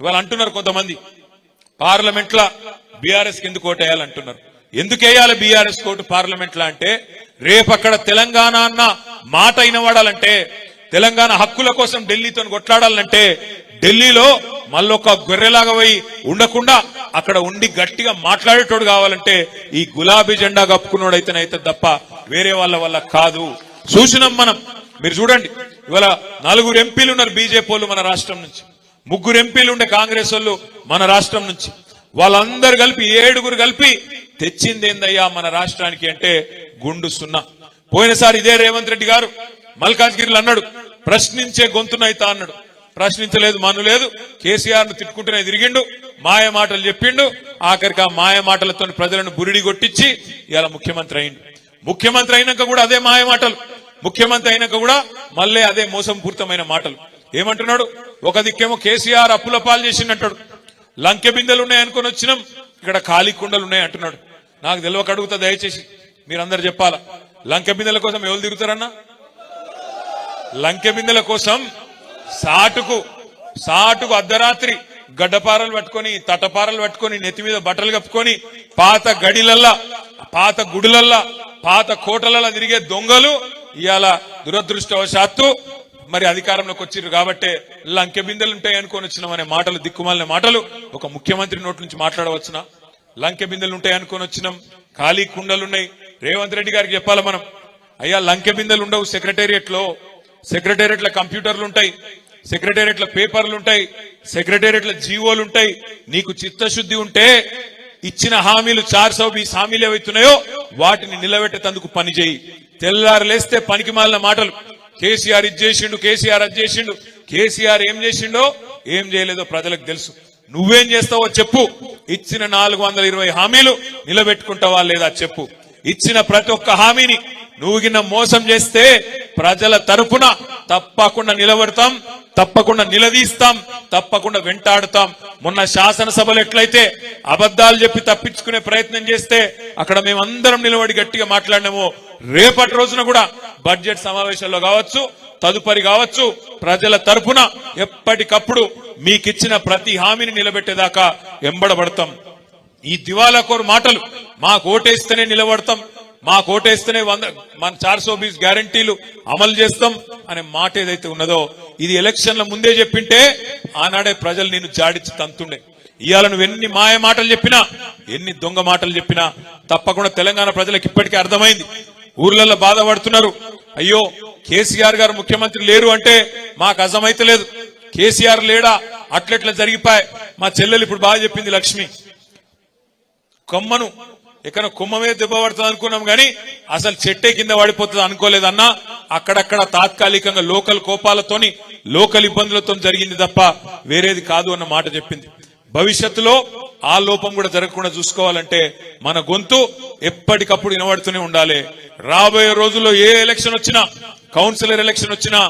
ఇవాళ అంటున్నారు కొంతమంది. పార్లమెంట్ లా బీఆర్ఎస్ ఎందుకు ఓటేయాలంటున్నారు. ఎందుకు వేయాలి బీఆర్ఎస్ కోటు పార్లమెంట్ లా అంటే రేపు అక్కడ తెలంగాణ అన్న మాట వినవాడాలంటే తెలంగాణ హక్కుల కోసం ఢిల్లీతో కొట్లాడాలంటే ఢిల్లీలో మళ్ళొక గొర్రెలాగా పోయి ఉండకుండా అక్కడ ఉండి గట్టిగా మాట్లాడేటోడు కావాలంటే ఈ గులాబీ జెండా కప్పుకున్నోడు అయితేనైతే తప్ప వేరే వాళ్ళ వల్ల కాదు. చూసినాం మనం. మీరు చూడండి. ఇవాళ నలుగురు ఎంపీలు ఉన్నారు బీజేపీ మన రాష్ట్రం నుంచి. ముగ్గురు ఎంపీలు ఉండే కాంగ్రెస్ వాళ్ళు మన రాష్ట్రం నుంచి. వాళ్ళందరూ కలిపి ఏడుగురు కలిపి తెచ్చింది ఏందయ్యా మన రాష్ట్రానికి అంటే గుండు సున్నా. పోయినసారి ఇదే రేవంత్ రెడ్డి గారు మల్కాజ్గిరిలు అన్నాడు ప్రశ్నించే గొంతునైతా అన్నాడు. ప్రశ్నించలేదు మను లేదు. కేసీఆర్ను తిట్టుకుంటూనే తిరిగిండు మాయ మాటలు చెప్పిండు. ఆఖరికి ఆ మాయ మాటలతో ప్రజలను బురిడి కొట్టించి ఇలా ముఖ్యమంత్రి అయిండు. ముఖ్యమంత్రి అయినాక కూడా అదే మాయ మాటలు. ముఖ్యమంత్రి అయినాక కూడా మళ్ళీ అదే మోసంపూరితమైన మాటలు. ఏమంటున్నాడు? ఒక దిక్కేమో కేసీఆర్ అప్పుల పాలు చేసిండంటాడు. లంకె బిందెలు ఉన్నాయి అనుకుని వచ్చినాం ఇక్కడ ఖాళీ కుండలు ఉన్నాయి అంటున్నాడు. నాకు తెలియక అడుగుతా దయచేసి మీరందరు చెప్పాలా? లంకె బిందెల కోసం ఎవరు తిరుగుతారన్నా? లంకె బిందెల కోసం సాటుకు సాటుకు అర్ధరాత్రి గడ్డపారలు పట్టుకొని తటపారలు పట్టుకొని నెత్తి మీద బట్టలు కప్పుకొని పాత గడిలల్లా పాత గుడులల్లా పాత కోటలల్లా తిరిగే దొంగలు ఇవాళ దురదృష్టవశాత్తు మరి అధికారంలోకి వచ్చిర్రు కాబట్టే లంకె బిందెలు ఉంటాయి అనుకొని వచ్చినాం అనే మాటలు దిక్కుమాలిన మాటలు ఒక ముఖ్యమంత్రి నోటి నుంచి మాట్లాడవచ్చునా. లంకె బిందెలు ఉంటాయి అనుకొని వచ్చినాం. ఖాళీ కుండలున్నాయి. రేవంత్ రెడ్డి గారికి చెప్పాలి మనం? అయ్యా లంకె బిందెలు ఉండవు సెక్రటేరియట్లో సెక్రటేరియట్లో కంప్యూటర్లు ఉంటాయి. సెక్రటేరియట్లో పేపర్లు ఉంటాయి. సెక్రటేరియట్లో జీవోలు ఉంటాయి. నీకు చిత్తశుద్ధి ఉంటే ఇచ్చిన హామీలు చార్ సౌ బీస్ హామీలు ఏవైతున్నాయో వాటిని నిలబెట్టేందుకు పని చేయి. తెల్లారు లేస్తే పనికి మాలిన మాటలు. కేసీఆర్ ఇది చేసిండు కేసీఆర్ అది చేసిండు. కేసీఆర్ ఏం చేసిండో ఏం చేయలేదో ప్రజలకు తెలుసు. నువ్వేం చేస్తావో చెప్పు. ఇచ్చిన నాలుగు వందల ఇరవై హామీలు నిలబెట్టుకుంటావా లేదా చెప్పు. ఇచ్చిన ప్రతి ఒక్క హామీని నువ్వుగిన మోసం చేస్తే ప్రజల తరపున తప్పకుండా నిలబడతాం తప్పకుండా నిలదీస్తాం తప్పకుండా వెంటాడుతాం. మొన్న శాసనసభలు ఎట్లయితే అబద్ధాలు చెప్పి తప్పించుకునే ప్రయత్నం చేస్తే అక్కడ మేమందరం నిలబడి గట్టిగా మాట్లాడినామో రేపటి రోజున కూడా బడ్జెట్ సమావేశంలో కావచ్చు తదుపరి కావచ్చు ప్రజల తరఫున ఎప్పటికప్పుడు మీకిచ్చిన ప్రతి హామీని నిలబెట్టేదాకా ఎంబడబడతాం. ఈ దివాలాకోరు మాటలు మాకు ఓటేస్తేనే నిలబడతాం మాకు ఓటేస్తేనే వంద మన చార్ సోబీస్ గ్యారంటీలు అమలు చేస్తాం అనే మాట ఏదైతే ఉన్నదో ఇది ఎలక్షన్ల ముందే చెప్పింటే ఆనాడే ప్రజలు నేను జాడించి తంతుండే. ఇవాళ నువ్వు ఎన్ని మాయ మాటలు చెప్పినా ఎన్ని దొంగ మాటలు చెప్పినా తప్పకుండా తెలంగాణ ప్రజలకు ఇప్పటికే అర్థమైంది. ఊర్లలో బాధపడుతున్నారు. అయ్యో కేసీఆర్ గారు ముఖ్యమంత్రి లేరు అంటే మాకు అర్థమైతలేదు కేసీఆర్ లేడా? అట్లెట్లా జరిగిపోయి? మా చెల్లెలు ఇప్పుడు బాగా చెప్పింది లక్ష్మి. కొమ్మను ఇక్కడ కుమ్మమే దెబ్బ పడుతుంది అనుకున్నాం కానీ అసలు చెట్టే కింద పడిపోతుంది అనుకోలేదన్నా అక్కడక్కడ తాత్కాలికంగా లోకల్ కోపాలతోని లోకల్ ఇబ్బందులతో జరిగింది తప్ప వేరేది కాదు అన్న మాట చెప్పింది. భవిష్యత్తులో ఆ లోపం కూడా జరగకుండా చూసుకోవాలంటే మన గొంతు ఎప్పటికప్పుడు వినబడుతూనే ఉండాలి. రాబోయే రోజుల్లో ఏ ఎలక్షన్ వచ్చినా కౌన్సిలర్ ఎలక్షన్ వచ్చినా